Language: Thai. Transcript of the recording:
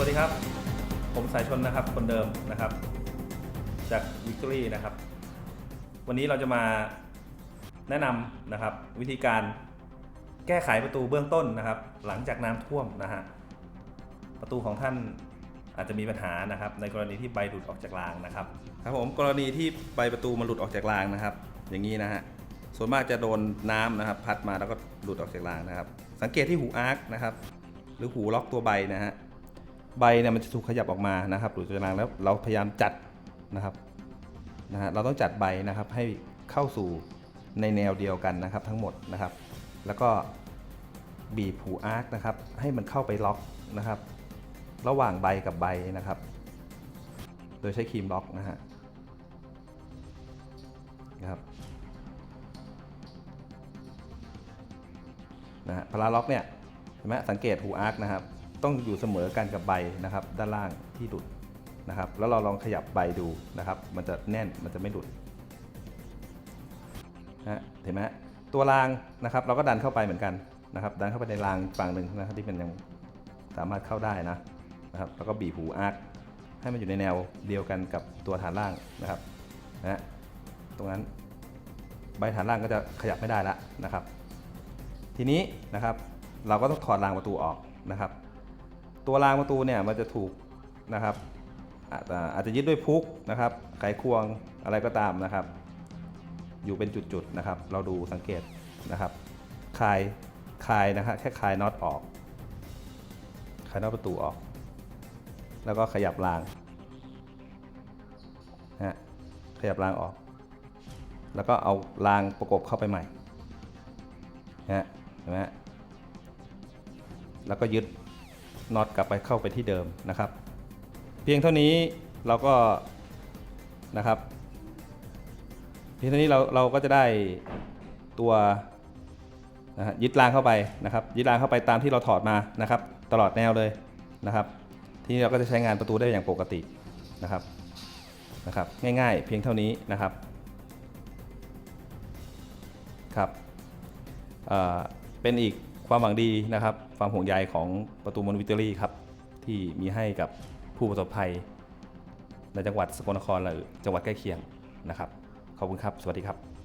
วัสดีครับ ผมสายชนนะครับ คนเดิมนะครับ จากวิกตอรี่นะครับ วันนี้เราจะมาแนะนำนะครับ วิธีการแก้ไขประตูเบื้องต้นนะครับ หลังจากน้ำท่วมนะฮะประตูของท่านอาจจะมีปัญหานะครับ ในกรณีที่ใบหลุดออกจากรางนะครับครับผมกรณีที่ใบประตูมันหลุดออกจากรางนะครับ อย่างนี้นะฮะส่วนมากจะโดนน้ำนะครับ พัดมาแล้วก็หลุดออกจากรางนะครับ สังเกตที่หูอาร์คนะครับ หรือหูล็อกตัวใบนะฮะ ใบเนี่ยมันจะถูกขยับออกมานะครับหลุดจากรางแล้วเราพยายามจัดนะครับนะฮะเราต้องจัดใบนะครับให้เข้าสู่ในแนวเดียวกันนะครับทั้งหมดนะครับ แล้วก็บีบหูอาร์คนะครับ ให้มันเข้าไปล็อกนะครับ ระหว่างใบกับใบนะครับ โดยใช้ครีมล็อกนะฮะนะครับนะฮะพลาล็อกเนี่ยเห็นไหมสังเกตหูอาร์คนะครับ ต้องอยู่เสมอกันกับใบนะครับ ด้านล่างที่หลุดนะครับ แล้วเราลองขยับใบดูนะครับ มันจะแน่นมันจะไม่หลุดนะเห็นไหมตัวรางนะครับ เราก็ดันเข้าไปเหมือนกันนะครับ ดันเข้าไปในรางฝั่งหนึ่งนะครับที่มันยังสามารถเข้าได้นะนะครับแล้วก็บีบหูอาร์คให้มันอยู่ในแนวเดียวกันกับตัวฐานล่างนะครับนะฮะตรงนั้นใบฐานล่างก็จะขยับไม่ได้ละนะครับ ทีนี้นะครับเราก็ต้องถอดรางประตูออกนะครับ ตัวรางประตูเนี่ยมันจะถูกนะครับอาจอ่าอาจจะยึดด้วยพุกนะครับ ไขควงอะไรก็ตามนะครับ อยู่เป็นจุดๆนะครับ เราดูสังเกตนะครับคลายคลายนะครับแค่คลายน็อตออกคลายน็อตประตูออก แล้วก็ขยับรางนะฮะขยับรางออก แล้วก็เอารางประกบเข้าไปใหม่นะฮะเห็นไหมฮะแล้วก็ยึด น็อตกลับไปเข้าไปที่เดิมนะครับ เพียงเท่านี้เราก็นะครับเพียงเท่านี้เราเราก็จะได้ตัวนะฮะยึดรางเข้าไปนะครับ ยึดรางเข้าไปตามที่เราถอดมานะครับ ตลอดแนวเลยนะครับ ทีนี้เราก็จะใช้งานประตูได้อย่างปกตินะครับนะครับ ง่ายๆ เพียงเท่านี้นะครับครับเเป็นอีก ความหวังดีนะครับ ความห่วงใยของประตูมอนวิตอรี่ครับ ที่มีให้กับผู้ประสบภัย ในจังหวัดสกลนครหรือจังหวัดใกล้เคียงนะครับ ขอบคุณครับ สวัสดีครับ